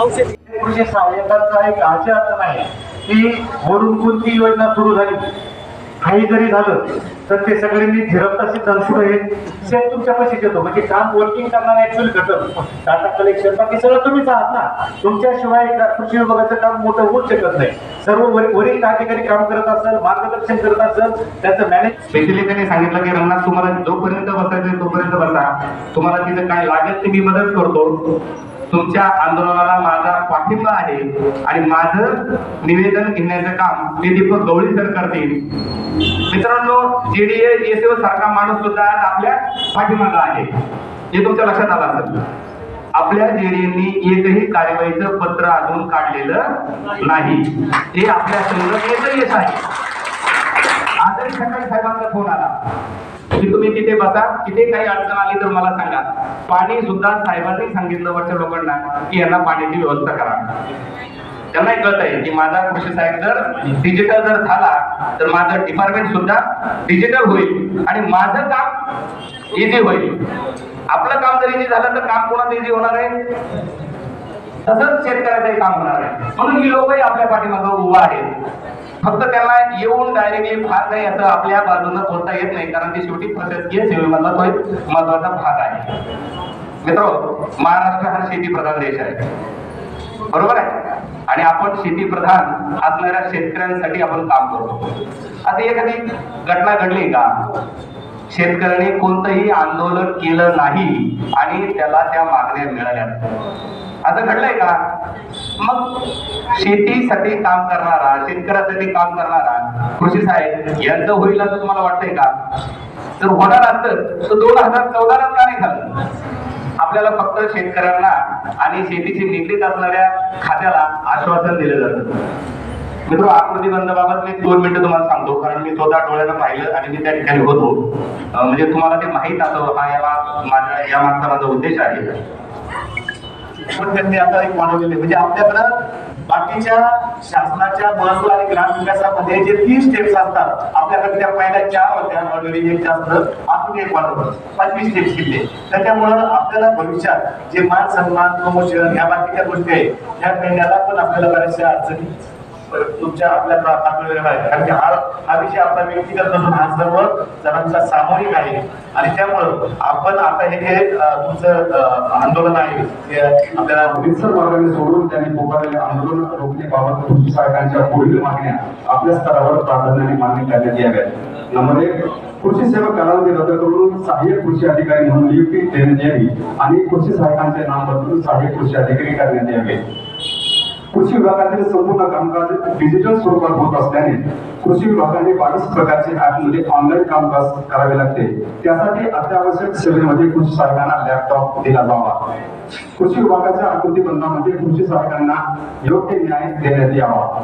औषध. सहाय्यकांचा एक अशी अडचण आहे. की वरून कोणती योजना सुरू झाली. काही जरी झालं तर ते सगळ्यांनी झिरपताशी पुढे हे सेट तुमच्या तुमच्यापाशी येतो म्हणजे काम वर्किंग करणारा ऍक्च्युअली घटक डाटा कलेक्शन बाकी सगळं तुम्हीच आहात ना तुमच्याशिवाय कृषी विभागाचं काम मोठं होऊ शकत नाही. सर्व वरील वरिष्ठ अधिकारी काम करत असेल मार्गदर्शन करत असेल त्याचं मॅनेज स्पेशली त्यांनी सांगितलं की रंगनाथ तुम्हाला जोपर्यंत बसायचं तोपर्यंत बसा. तुम्हाला तिथं काय लागेल ते मी मदत करतो. तुमच्या आंदोलनाला माझा पाठिंबा आहे आणि माझं निवेदन घेण्याचं काम ते दीपक गवळी सर करतील. मित्रांनो जेडीए एसओ सारखा माणूस सुद्धा आज आपल्या पाठीमागं आहे. हे तुमच्या लक्षात आलं असेल? आपल्या जेडीएनी एकही कार्यवाहीचं पत्र अजून काढलेलं नाही. हे आपल्या संघटनेचं यश आहे. आदरी सकाळी साहेबांचा फोन आला. की तुम्ही तिथे बसा. तिथे काही अडचण आली तर मला सांगा. पाणी सुद्धा साहेबांनी सांगितलं वरच्या लोकांना की यांना पाण्याची व्यवस्था करा. त्यांना कळत आहे की माझा कृषी साहेब जर डिजिटल जर झाला तर माझं डिपार्टमेंट सुद्धा डिजिटल होईल आणि माझं काम इझी होईल. आपलं काम जर इझी झालं तर काम कोणाचं इझी होणार आहे? तसंच शेतकऱ्याचंही काम होणार आहे. म्हणून ही लोकही आपल्या पाठीमागं उभा आहेत. फक्त त्यांना येऊन डायरेक्टली फार नाही असं आपल्या बाजूनं बोलता येत नाही कारण ते शेवटी प्रशासकीय सेवेमधला तो एक महत्त्वाचा भाग आहे. मित्र महाराष्ट्र हा शेती प्रधान देश आहे. बरोबर आहे? आणि आपण शेती प्रधान असणाऱ्या शेतकऱ्यांसाठी आपण काम करतो. अशी एखादी घटना घडली का? शेतकऱ्यांनी कोणतंही आंदोलन केलं नाही आणि त्याला त्या मागण्या मिळाल्या असं घडलंय का? मग शेतीसाठी काम करणारा शेतकऱ्यासाठी काम करणारा कृषी साहेब यांचं होईल असं तुम्हाला वाटतंय का? जर होणार असत. तर दोन हजार चौदाला का नाही झालं. आपल्याला फक्त शेतकऱ्यांना आणि शेतीशी निगडीत असणाऱ्या खात्याला आश्वासन दिलं जातं. मित्र आकृतीबंध बाबत मी दोन मिनिटं तुम्हाला सांगतो कारण मी स्वतः डोळ्यानं पाहिलं आणि मी त्या ठिकाणी होतो. म्हणजे तुम्हाला ते माहीत असं हा या माझा या मागचा माझा उद्देश आहे. पण त्यांनी आता एक वाढवलेले म्हणजे आपल्याकडं बाकीच्या शासनाच्या महसूल आणि ग्राम विकासामध्ये जे तीन स्टेप्स असतात आपल्याकडे त्या पहिल्या चार होत्या ऑलरेडी एक जास्त. आपण एक वाढवलं पंचवीस स्टेप्स केले. त्याच्यामुळं आपल्याला भविष्यात जे मान सन्मान प्रमोशन ह्या बाकीच्या गोष्टी आहेत ह्या मिळण्याला पण आपल्याला बऱ्याचशा अडचणी. तुमच्या आपल्या पातळीवर आहे कारण की हा हा विषय आपला व्यक्तिगत नसून हा सर्व जणांचा सामूहिक आहे. आणि त्यामुळं आपण आता हे जे तुमचं आंदोलन आहे ते आपल्याला रितसर मार्गाने सोडून त्यांनी पुकारलेले आंदोलन रोखण्याबाबत कृषी सरकारच्या पुढील मागण्या आपल्या स्तरावर प्राधान्याने मागणी करण्यात याव्यात. नंबर एक कृषी सेवा कालावधी रद्द करून सहाय्यक कृषी अधिकारी म्हणून नियुक्ती देण्यात यावी आणि कृषी सहायकांचे नाव बदलून सहाय्यक कृषी अधिकारी करण्यात यावे. कृषी विभागातील संपूर्ण कामकाज डिजिटल स्वरूपात होत असल्याने कृषी विभागाने बावीस प्रकारचे ऍपमध्ये म्हणजे ऑनलाईन कामकाज करावे लागते. त्यासाठी अत्यावश्यक सेवेमध्ये कृषी सहायकांना लॅपटॉप दिला जावा. कृषी विभागाच्या आकृती बंधामध्ये कृषी सहायकांना योग्य न्याय देण्यात यावा.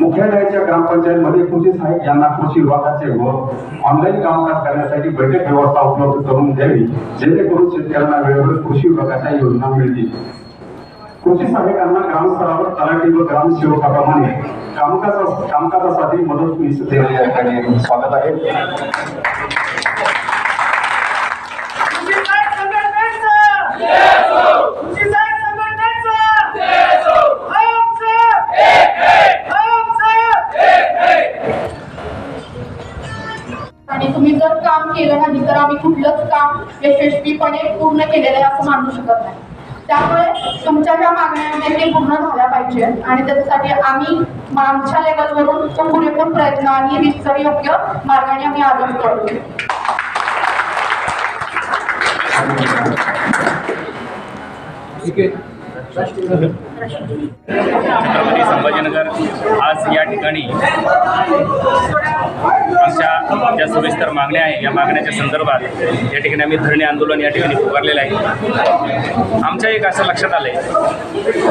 मुख्यालयाच्या ग्रामपंचायतमध्ये कृषी साहेब यांना कृषी विभागाचे व ऑनलाईन कामकाज करण्यासाठी बैठक व्यवस्था उपलब्ध करून द्यावी जेणेकरून शेतकऱ्यांना वेळेवर कृषी विभागाच्या योजना मिळतील. कृषी सहाय्यकांना ग्रामस्तरावर तलाठी व ग्रामसेवकाप्रमाणे कामकाजा कामकाजासाठी मदत या ठिकाणी स्वागत आहे. कृषी संघटनेचं कृषी संघटनेचं आमचं आमचं आणि तुम्ही जर काम केलं नाही तर आम्ही कुठलंच काम यशस्वीपणे पूर्ण केलेलं आहे असं मानू शकत नाही. त्यामुळे तुमच्या ज्या मागण्या आहेत ते पूर्ण झाल्या पाहिजे. आणि त्याच्यासाठी आम्ही आमच्या लेवलवरून तो पुरेपूर प्रयत्न आणि रितसर योग्य मार्गाने आम्ही आदर करतो छत्रपती संभाजीनगर आज या ठिकाणी आमच्या ज्या सविस्तर मागण्या आहे या मागण्याच्या संदर्भात या ठिकाणी आम्ही धरणे आंदोलन या ठिकाणी पुकारलेलं आहे. आमच्या एक असं लक्षात आलं आहे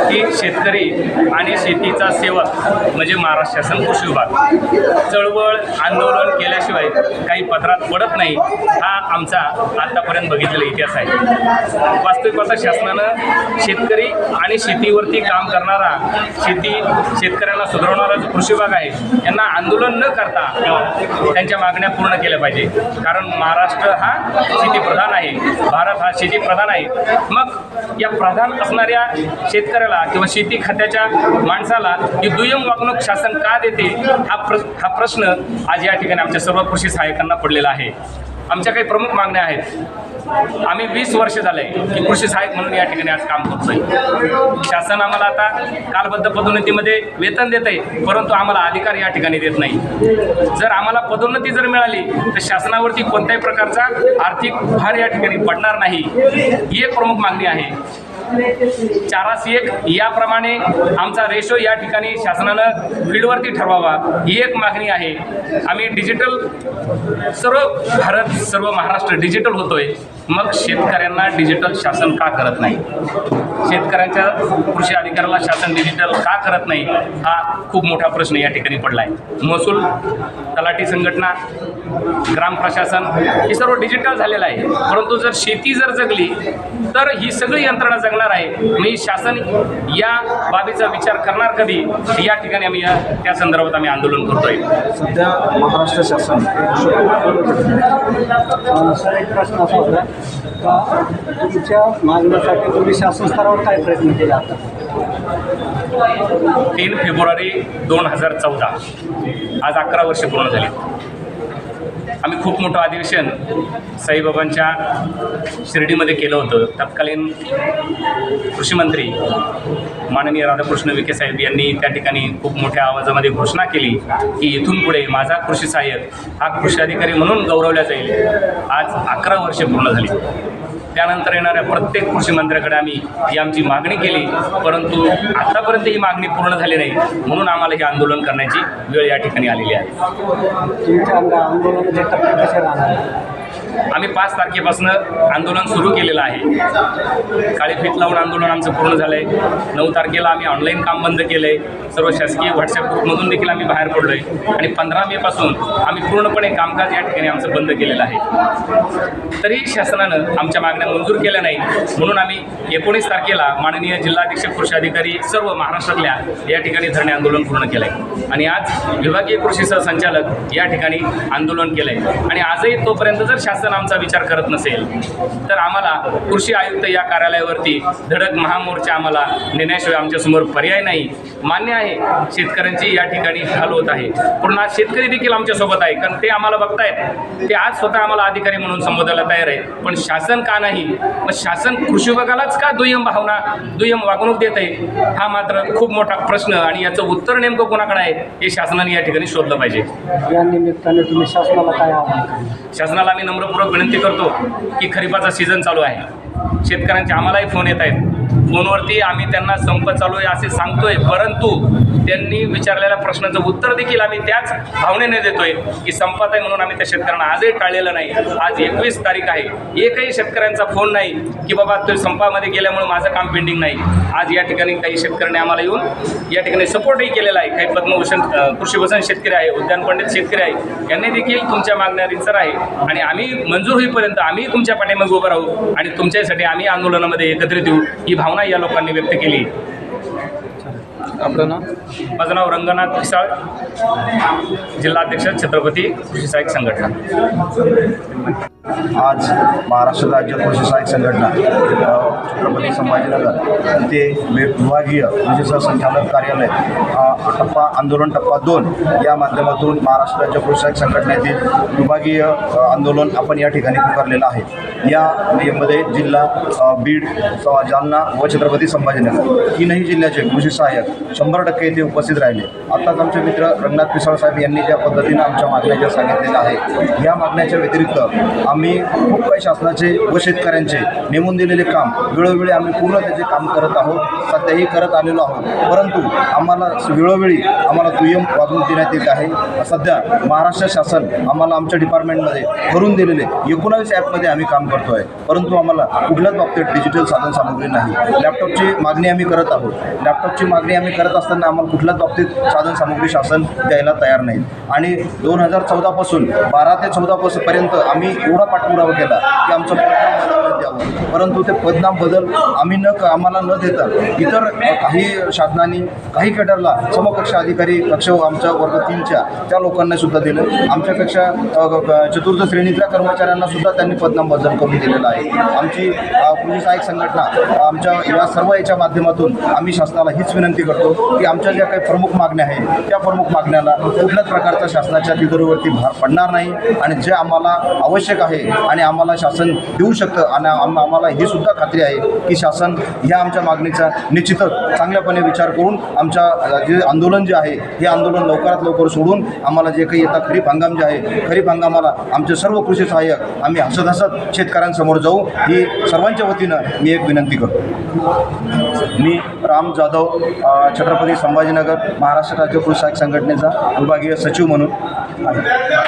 की शेतकरी आणि शेतीचा सेवक म्हणजे महाराष्ट्र शासन कृषी विभाग. चळवळ आंदोलन केल्याशिवाय काही पत्रात पडत नाही हा आमचा आतापर्यंत बघितलेला इतिहास आहे. वास्तविक पाहता शासनानं शेतकरी आणि शेतीवरती काम करणारा शेती शेतकऱ्यांना सुधारवणारा जो कृषी विभाग आहे यांना आंदोलन न करता त्यांच्या मागण्या पूर्ण केल्या पाहिजे. कारण महाराष्ट्र हा शेतीप्रधान आहे भारत हा शेतीप्रधान आहे. मग या प्रधान असणाऱ्या शेतकऱ्याला किंवा शेती खात्याच्या माणसाला ही दुय्यम वागणूक शासन का देते हा प्र हा प्रश्न आज या ठिकाणी आमच्या सर्व कृषी सहाय्यकांना पडलेला आहे. आमच्या काही प्रमुख मागण्या आहेत. आम्ही वीस वर्ष झाले की कृषी सहाय्यक म्हणून या ठिकाणी आज काम करतोय. शासन आम्हाला आता कालबद्ध पदोन्नतीमध्ये वेतन देत आहे परंतु आम्हाला अधिकार या ठिकाणी देत नाही. जर आम्हाला पदोन्नती जर मिळाली तर शासनावरती कोणत्याही प्रकारचा आर्थिक भार या ठिकाणी पडणार नाही. ही एक प्रमुख मागणी आहे. चारास एक याप्रमाणे आमचा रेशो या ठिकाणी शासनानं फील्डवरती ठरवावा ही एक मागणी आहे. आम्ही डिजिटल सर्व भारत सर्व महाराष्ट्र डिजिटल होतोय. मग शेतकऱ्यांना डिजिटल शासन का करत नाही? शेतकऱ्यांच्या कृषी अधिकाऱ्याला शासन डिजिटल का करत नाही? हा खूप मोठा प्रश्न या ठिकाणी पडला आहे महसूल तलाठी संघटना ग्राम प्रशासन हे सर्व डिजिटल झालेलं आहे. परंतु जर शेती जर जगली तर ही सगळी यंत्रणा जगणार आहे. मी शासन या बाबीचा विचार करणार कधी? या ठिकाणी आम्ही या त्या संदर्भात आम्ही आंदोलन करतोय. सध्या महाराष्ट्र शासन का तुमच्या मागण्यासाठी तुम्ही शासन स्तरावर काय प्रयत्न केला तीन फेब्रुवारी दोन हजार चौदा. आज अकरा वर्ष पूर्ण झाली. आम्ही खूप मोठं अधिवेशन साईबाबांच्या शिर्डीमध्ये केलं होतं. तत्कालीन कृषीमंत्री माननीय राधाकृष्ण विखे साहेब यांनी त्या ठिकाणी खूप मोठ्या आवाजामध्ये घोषणा केली की इथून पुढे माझा कृषी सहाय्यक हा कृषी अधिकारी म्हणून गौरवला जाईल. आज अकरा वर्ष पूर्ण झाली. त्यानंतर येणाऱ्या प्रत्येक कृषी मंत्र्याकडे आम्ही ही आमची मागणी केली. परंतु आतापर्यंत ही मागणी पूर्ण झाली नाही. म्हणून आम्हाला हे आंदोलन करण्याची वेळ या ठिकाणी आलेली आहे. आम्ही पाच तारखेपासून आंदोलन सुरू केलेलं आहे. काळी फीत लावून आंदोलन आमचं पूर्ण झालं आहे नऊ तारखेला आम्ही ऑनलाईन काम बंद केलं आहे सर्व शासकीय व्हॉट्सअप ग्रुपमधून देखील आम्ही बाहेर पडलो आहे आणि पंधरा मेपासून आम्ही पूर्णपणे कामकाज या ठिकाणी आमचं बंद केलेलं आहे. तरी शासनानं आमच्या मागण्या मंजूर केल्या नाही. म्हणून आम्ही एकोणीस तारखेला माननीय जिल्हाधीक्षक कृषी अधिकारी सर्व महाराष्ट्रातल्या या ठिकाणी धरणे आंदोलन पूर्ण केलं आहे आणि आज विभागीय कृषी सहसंचालक या ठिकाणी आंदोलन केलं आहे आणि आजही तोपर्यंत जर शासन आमचा विचार करत नसेल तर आम्हाला कृषी आयुक्त या कार्यालयावरती धडक महामोर्चा आम्हाला नेण्याशिवाय आमच्यासमोर पर्याय नाही. मान्य आहे शेतकऱ्यांची या ठिकाणी हाल होत आहे. पण आज शेतकरी देखील आमच्यासोबत आहे कारण ते आम्हाला बघतायत. ते आज स्वतः आम्हाला अधिकारी म्हणून संबोधायला तयार आहे पण शासन का नाही? मग शासन कृषी विभागालाच का दुय्यम भावना दुय्यम वागणूक देत आहे? हा मात्र खूप मोठा प्रश्न आणि याचं उत्तर नेमकं कोणाकडे आहे हे शासनाने या ठिकाणी शोधलं पाहिजे. या निमित्ताने तुम्ही शासनाला काय शासनाला आम्ही नम्रपूर्वक विनंती करतो की खरीपाचा सीझन चालू आहे. शेतकऱ्यांचे आम्हालाही फोन येत आहेत. फोनवरती आम्ही त्यांना संप चालू आहे असे सांगतोय. परंतु त्यांनी विचारलेल्या प्रश्नाचं उत्तर देखील आम्ही त्याच भावनेने देतोय की संपात आहे म्हणून आम्ही त्या शेतकऱ्यांना आजही टाळलेलं नाही. आज एकवीस तारीख आहे. एकही शेतकऱ्यांचा फोन नाही की बाबा तो संपामध्ये गेल्यामुळे माझं काम पेंडिंग नाही. आज या ठिकाणी काही शेतकऱ्यांनी आम्हाला येऊन या ठिकाणी सपोर्टही केलेला आहे. काही पद्मभूषण कृषीभूषण शेतकरी आहे उद्यान पंडित शेतकरी आहे यांनी देखील तुमच्या मागण्या रितसर आहे. आणि आम्ही मंजूर होईपर्यंत आम्ही तुमच्या पाठीमागे उभं राहू आणि तुमच्यासाठी आम्ही आंदोलनामध्ये एकत्रित येऊ. ही भावना या लोकांनी व्यक्त केली. आपलं नाव? माझं नाव रंगनाथ पिसाळ जिल्हाध्यक्ष छत्रपती कृषी सहाय्यक संघटना. आज महाराष्ट्र राज्य कृषी सहाय्यक संघटना छत्रपती संभाजीनगर ते विभागीय कृषी सहसंचालक कार्यालय टप्पा आंदोलन टप्पा दोन या माध्यमातून महाराष्ट्र राज्य कृषी सहाय्यक संघटनेतील विभागीय आंदोलन आपण या ठिकाणी पुकारलेलं आहे. या मध्ये जिल्हा बीड जालना व छत्रपती संभाजीनगर तीनही जिल्ह्याचे कृषी सहाय्यक शंभर टक्के येथे उपस्थित राहिले. आत्ताच आमचे मित्र रंगनाथ पिसाळ साहेब यांनी ज्या पद्धतीनं आमच्या मागण्या ज्या सांगितलेल्या आहे या मागण्याच्या व्यतिरिक्त आम्ही खूप काही शासनाचे व शेतकऱ्यांचे नेमून दिलेले काम वेळोवेळी आम्ही पूर्ण त्याचे काम करत आहोत सध्याही करत आलेलो आहोत. परंतु आम्हाला वेळोवेळी आम्हाला दुय्यम वागणूक देण्यात येत आहे. सध्या महाराष्ट्र शासन आम्हाला आमच्या डिपार्टमेंटमध्ये करून दिलेले एकोणावीस ॲपमध्ये आम्ही काम करतो आहे परंतु आम्हाला कुठल्याच बाबतीत डिजिटल साधन सामग्री नाही. लॅपटॉपची मागणी आम्ही करत आहोत. लॅपटॉपची मागणी आम्ही करत असताना आम्हाला कुठल्याच बाबतीत साधन सामग्री शासन द्यायला तयार नाही. आणि दोन हजार चौदापासून बारा ते चौदापासून पर्यंत आम्ही एवढा पाठपुरावा केला की आमचं पोर्टल द्यावं परंतु ते पदनाम बदल आम्ही न आम्हाला न देता इतर काही शासनाने काही केडरला समकक्ष अधिकारी कक्ष आमच्या वर्ग तीनच्या त्या लोकांना सुद्धा दिलं. आमच्यापेक्षा चतुर्थ श्रेणीतल्या कर्मचाऱ्यांना सुद्धा त्यांनी पदनाम बदल करून दिलेला आहे. आमची अ, कृषी सहाय्यक संघटना आमच्या या सर्व याच्या माध्यमातून आम्ही शासनाला हीच विनंती करतो की आमच्या ज्या काही प्रमुख मागण्या आहेत त्या प्रमुख मागण्याला कुठल्याच प्रकारचा शासनाच्या तिजोरीवरती भार पडणार नाही आणि जे आम्हाला आवश्यक आहे आणि आम्हाला शासन देऊ शकतं आणि आम आम्हाला ही सुद्धा खात्री आहे की शासन ह्या आमच्या मागणीचा निश्चितच चांगल्यापणे विचार करून आमच्या जे आंदोलन जे आहे हे आंदोलन लवकरात लवकर सोडून आम्हाला जे काही येतात खरीप हंगाम जे आहे खरीप हंगामाला आमचे सर्व कृषी सहाय्यक आम्ही हसत हसत शेतकऱ्यांसमोर जाऊ ही सर्वांच्या वतीनं मी एक विनंती करतो. मी राम जाधव छत्रपती संभाजीनगर महाराष्ट्र राज्य कृषी सहाय्यक संघटनेचा विभागीय सचिव म्हणून आहे.